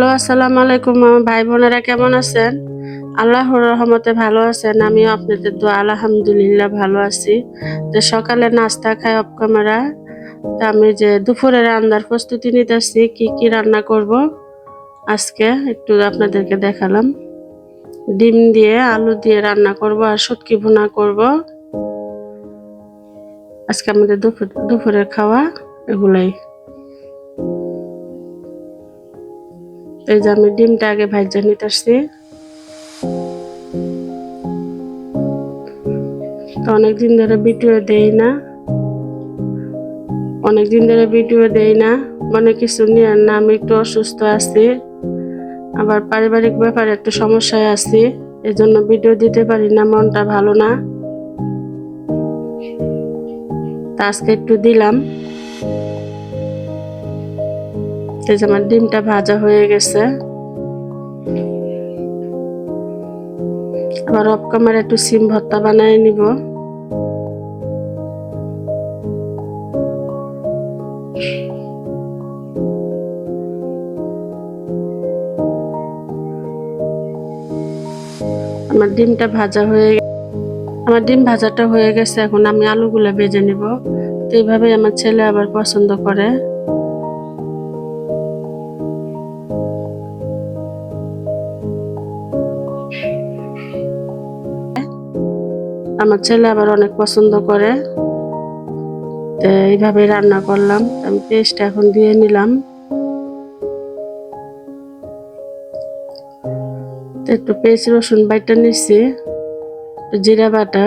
Hello, আসসালামু আলাইকুম আমার ভাই বোনেরা কেমন আছেন? আল্লাহর রহমতে ভালো আছেন, আমিও আপনাদের দোয়া, আলহামদুলিল্লাহ ভালো আছি। তো সকালে নাস্তা খাই অফ ক্যামেরা। তো আমি যে দুপুরে রান্নার প্রস্তুতি নিতেছি, কি কি রান্না করব? আজকে একটু আপনাদেরকে দেখালাম। ডিম দিয়ে আলু দিয়ে রান্না করব আর শুটকি ভুনা করব। আজকে আমাদের দুপুর দুপুরের খাওয়া এগুলাই। এই যে আমি ডিমটা আগে ভাইজা নিতে আসছি। অনেকদিন ধরে ভিডিও দেই না। অনেকদিন ধরে ভিডিও দেই না। মানে কিছু নিয়ে না, আমি একটু অসুস্থ আছি। আবার পারিবারিক ব্যাপারে একটু সমস্যায় আছি। এই জন্য ভিডিও দিতে পারি না, মনটা ভালো না। তা আজকে একটু দিলাম। এই যে আমার ডিমটা ভাজা হয়ে গেছে। আবার অফ ক্যামেরা একটু সিম ভর্তা বানিয়ে নিব। আমার ডিমটা ভাজা হয়ে আমার ডিম ভাজাটা হয়ে গেছে, এখন আমি আলুগুলো ভেজে নিব। তো এইভাবে আমার ছেলে আবার পছন্দ করে। আমার ছেলে আবার অনেক পছন্দ করে। তো এইভাবে রান্না করলাম। আমি পেস্ট এখন দিয়ে নিলাম। একটু পেস্ট রসুন বাইটা নিচ্ছি। জিরা বাটা।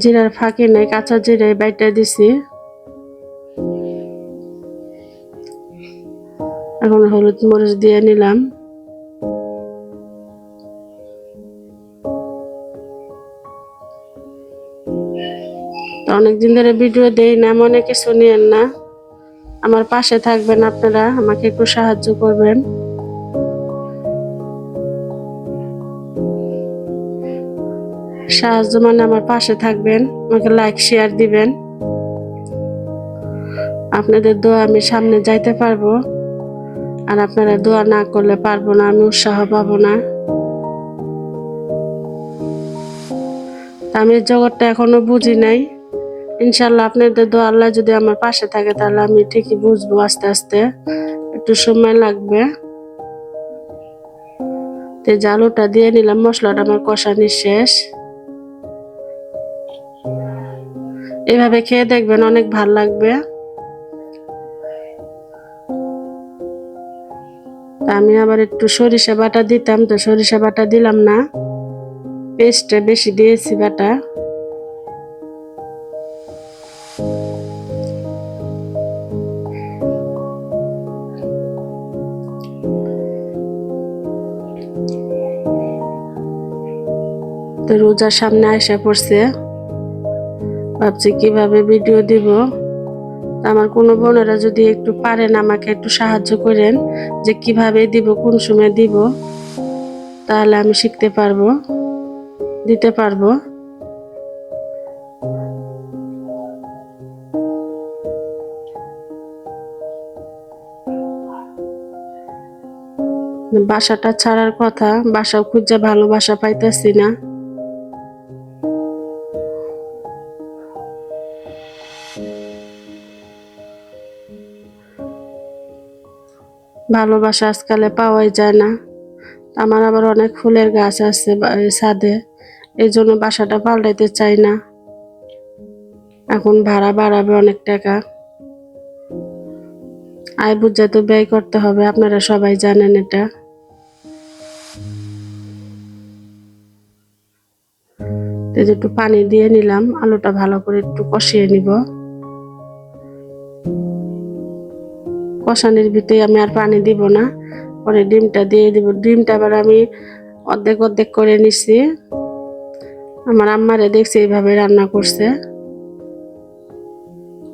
জিরার ফাঁকি নেই, কাঁচা জিরাই বাইটা দিছি। এখন হলুদ মরিচ দিয়ে নিলাম। তো অনেকদিন ধরে ভিডিও দেই না, মনে কিছু নিয়েন না। আমার পাশে থাকবেন আপনারা, আমাকে একটু সাহায্য করবেন। সাহায্য মানে আমার পাশে থাকবেন, আমাকে লাইক শেয়ার দিবেন। আপনাদের দোয়া আমি সামনে যাইতে পারব, আর আপনারা দোয়া না করলে পারব না, আমি উৎসাহ পাবো না। আমি জগৎটা এখনও বুঝি নাই। ইনশাল্লাহ আপনাদের দোয়া, আল্লাহ যদি আমার পাশে থাকে, তাহলে আমি ঠিকই বুঝব আস্তে আস্তে। একটু সময় লাগবে। তো আলুটা দিয়ে নিলাম, মশলাটা আমার কষানি শেষ। এভাবে খেয়ে দেখবেন অনেক ভালো লাগবে। আমি আবার একটু সরিষা বাটা দিতাম, তো সরিষা বাটা দিলাম না। পেস্টটা বেশি দিয়েছি বাটা। তো রোজার সামনে আসা পড়ছে। ভাবছি কীভাবে ভিডিও দিব। আমার কোনো বোনেরা যদি একটু পারেন আমাকে একটু সাহায্য করেন যে কীভাবে দিব, কোন সময় দিব, তাহলে আমি শিখতে পারব, দিতে পারব। বাসাটা ছাড়ার কথা বাসা খুঁজে ভালো বাসা পাইতেছি না। ভালোবাসা আজকালে পাওয়াই যায় না। আমার আবার অনেক ফুলের গাছ আছে ছাদে। এই জন্য বাসাটা পাল্টাইতে চাই না। এখন ভাড়া বাড়াবে অনেক টাকা। আয় বুঝে তো ব্যয় করতে হবে, আপনারা সবাই জানেন এটা। একটু পানি দিয়ে নিলাম, আলুটা ভালো করে একটু কষিয়ে নিব। কষানির ভিতরে আমি আর পানি দিব না। পরে ডিমটা দিয়ে দিব। ডিমটা আবার আমি অর্ধেক অর্ধেক করে নিছি। আমার আম্মারে দেখছি এইভাবে রান্না করছে।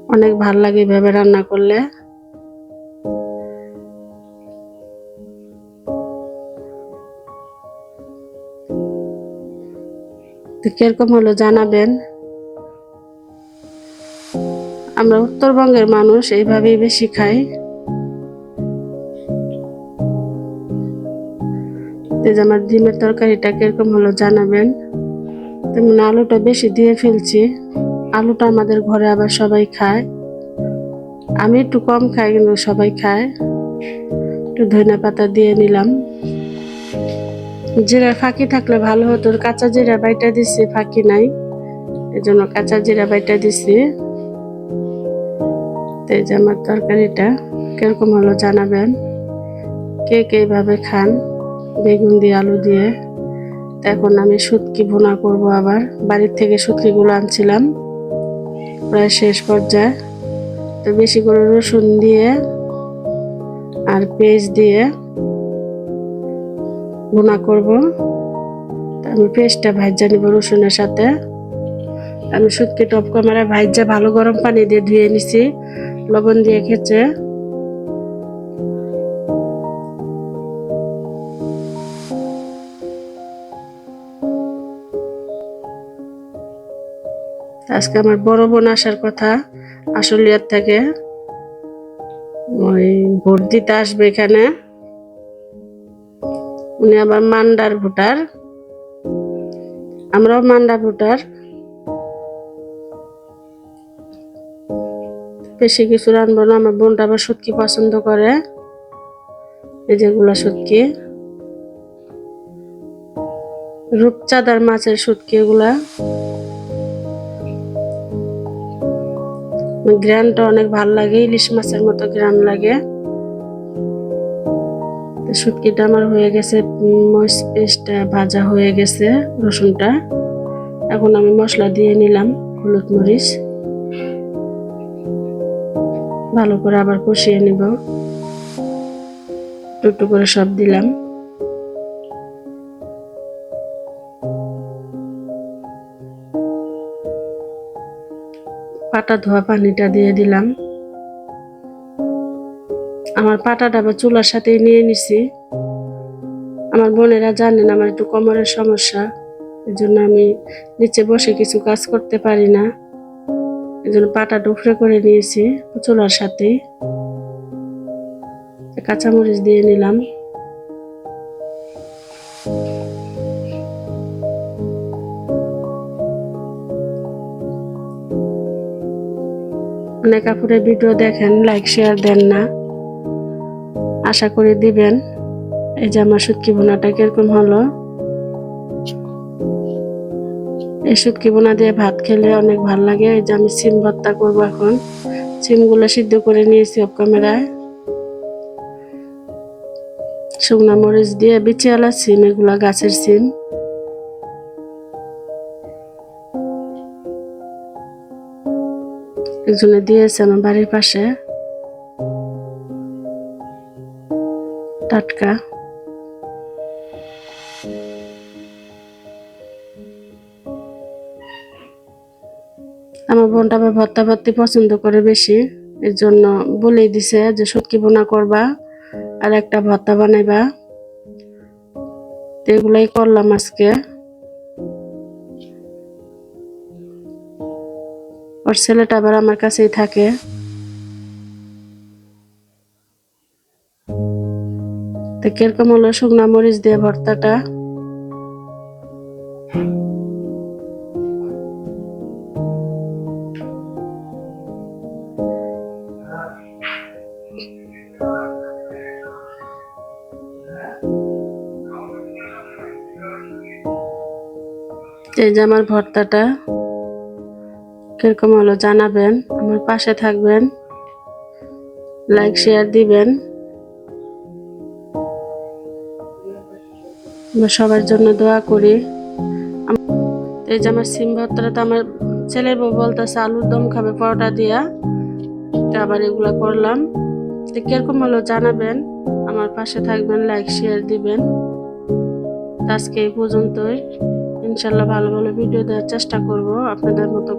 অনেক ভালো লাগে এইভাবে রান্না করলে। তো কীরকম হলো জানাবেন? আমরা উত্তরবঙ্গের মানুষ এইভাবেই বেশি খাই। আমার ডিমের তরকারিটা কীরকম হলো জানাবেন। তেমন আলুটা বেশি দিয়ে ফেলছি। আলুটা আমাদের ঘরে আবার সবাই খায়। আমি একটু কম খাই, কিন্তু সবাই খায়। একটু ধনে পাতা দিয়ে নিলাম। জিরা ফাঁকি থাকলে ভালো হতো। কাঁচা জিরা বাইটা দিছি, ফাঁকি নাই। এই জন্য কাঁচা জিরা বাইটা দিছি। এই যে আমার তরকারিটা কীরকম হলো জানাবেন। কে কে এইভাবে খান? বেগুন দিয়ে আলু দিয়ে। এখন আমি শুটকি ভুনা করব আবার। বাড়ির থেকে শুটকিগুলো আনছিলাম। প্রায় শেষ পর্যায়ে। তো বেশি করে রসুন দিয়ে আর পেঁয়াজ দিয়ে ভুনা করব। আমি পেঁয়াজটা ভাজা নিব রসুনের সাথে। আমি শুটকি টপ ক্যামেরা ভাজা ভালো গরম পানি দিয়ে ধুয়ে নিছি। লবণ দিয়ে খেছে আজকে আমার বড় বোন আসার কথা, আশুলিয়ার থেকে। ওই ভোট দিতে আসবে এখানে। উনি আবার মান্ডার ভোটার। আমরাও মান্ডা ভোটার। বেশি কিছু রানবো না, আমার বোনটা আবার সুটকি পছন্দ করে। এই যেগুলো সুটকি। রূপচাঁদার মাছের সুটকি এগুলা। গ্রানটা অনেক ভালো লাগে, ইলিশ মাছের মতো গ্রান লাগে। শুটকিটা আমার হয়ে গেছে, মরিচ পেস্টটা ভাজা হয়ে গেছে, রসুনটা। এখন আমি মশলা দিয়ে নিলাম হলুদ মরিচ। ভালো করে আবার কষিয়ে নিব। একটু করে সব দিলাম। পাটা ধোয়া পানিটা দিয়ে দিলাম। আমার পাটাটা আবার চুলার সাথেই নিয়ে নিছি। আমার বোনেরা জানেন আমার একটু কোমরের সমস্যা এই জন্য আমি নিচে বসে কিছু কাজ করতে পারি না। এই জন্য পাটা ডুফরে করে নিয়েছি চুলার সাথেই। কাঁচামরিচ দিয়ে নিলাম। অনেক আপুরে ভিডিও দেখেন লাইক শেয়ার দেন না। আশা করি দিবেন। এই যে আমার শুটকি বোনাটা কীরকম হলো? এই শুটকি বোনা দিয়ে ভাত খেলে অনেক ভালো লাগে। এই যে আমি সিম ভর্তা করব এখন। সিমগুলো সিদ্ধ করে নিয়েছি অফ ক্যামেরায়। শুকনা মরিচ দিয়ে বিচিয়ালা সিম, এগুলা গাছের সিম। একজনে দিয়েছে আমার বাড়ির পাশে। টাটকা। আমার বোনটা আবার ভর্তা ভর্তি পছন্দ করে বেশি। এর জন্য বলেই দিছে যে, সটকি বোনা করবা আর একটা ভর্তা বানাইবা। এগুলাই করলাম আজকে। ওর ছেলেটা আবার আমার কাছেই থাকে। কীরকম হলো শুকনা মরিচ দিয়ে ভর্তাটা? এই যে আমার ভর্তাটা। কীরকম হলো জানাবেন, আমার পাশে থাকবেন লাইক শেয়ার দিবেন। সবার জন্য দোয়া করি। এই যে আমার সিম ভর্তাটা তো আমার ছেলের বউ বলতেছে, আলুর দম খাবে পরোটা দিয়া। তো আবার এগুলা করলাম। তো কীরকম হলো জানাবেন, আমার পাশে থাকবেন লাইক শেয়ার দিবেন। আজকে এই পর্যন্তই। ইনশাল্লাহ ভালো ভালো ভিডিও দেওয়ার চেষ্টা করব আপনাদের মতো।